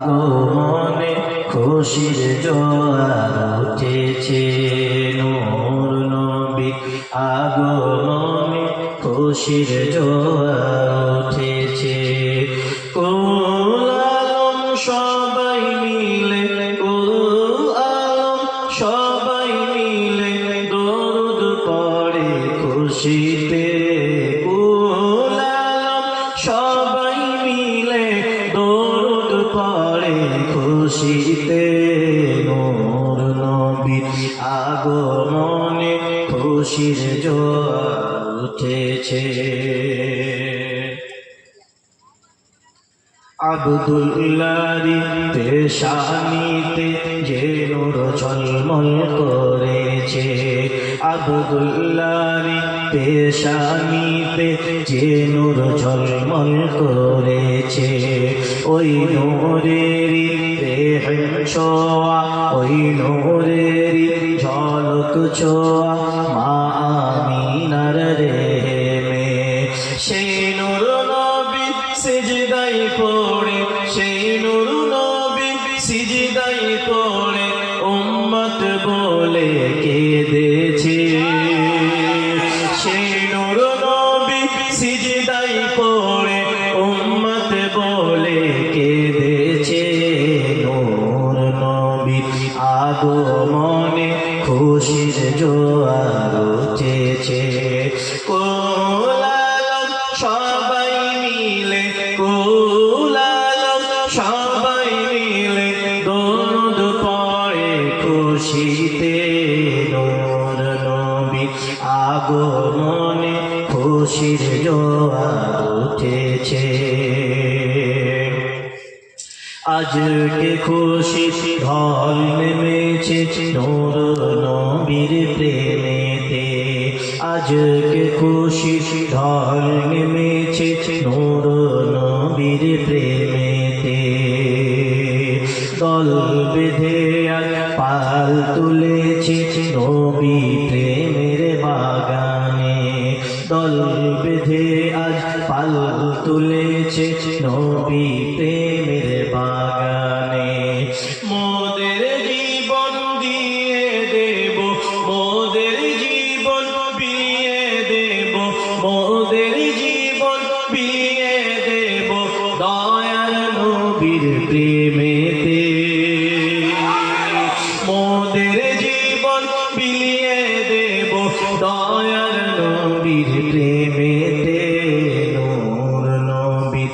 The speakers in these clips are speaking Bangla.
মনে খুশির জোয়ার উঠেছে নূর নবী। আগমনে খুশির জোয়ার উঠেছে। কুল সবাই মিলে, কুল আলম সবাই মিলে দরুদ পড়ে খুশিতে খুশিতে নূর নবী আগমনে খুশির জোয়ার উঠেছে। আবদুল্লারি পেশানিতে যে নূর ঝলমল করেছে। আবদুল্লারি পেশানিতে যে নূর ঝলমল করেছে। ওই রেহেম ছোয়া, ওই নূরেরই ঝলক ছোয়া, মা আমিনার রেহেমে। সেই নূর নবী সিজদাই পড়ে, সেই নূর নবী সিজদাই পড়ে, উম্মত বলে কেঁদেছে। সেই নূর নবী সিজদাই আগমনে খুশির জোয়ার উঠেছে। কোলালম সবাই মিলে কোলালম খুশিতে। আগমনে খুশির জোয়ার উঠেছে। আজকে খুশি ঢল নেমেছে নূর নবীর প্রেমেতে। আজকে খুশি ঢল নেমেছে নূর নবীর প্রেমেতে। দল বেঁধে পাল তুলেছে নবী প্রেমের বাগানে। দল বেঁধে আজ পাল তুলেছে নবী প্রেমের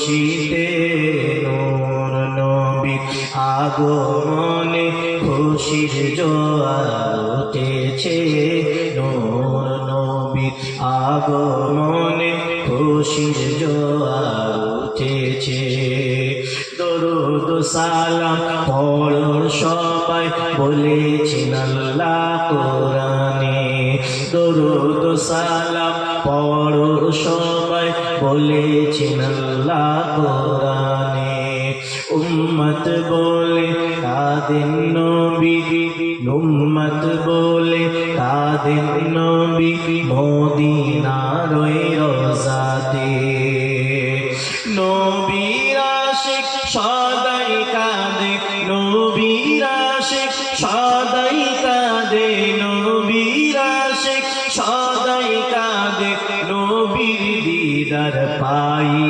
খুশিতে নূর নবী আগমনে খুশির জোয়ার উঠেছে। নূর নবী আগমনে খুশির জোয়ার উঠেছে। দরুদ সালাম পড় সবাই বলেছেন আল্লাহ কোরআনে। দরুদ সালাম পড় সবাই বলেছেন উম্মত বলে কাদিন নবী উম্মত বলে কাদিন নবী মদিনার রোজাতে। নবীর নবীর দিদার পাইতে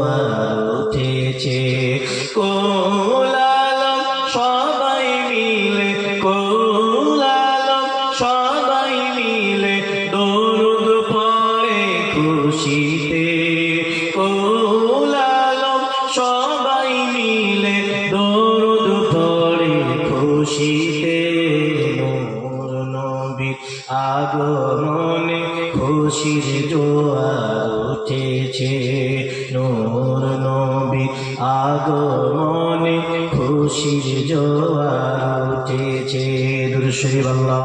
উঠেছে নূর নবী। আগমনে খুশির জোয়ার উঠেছে। দুরুদ বাংলা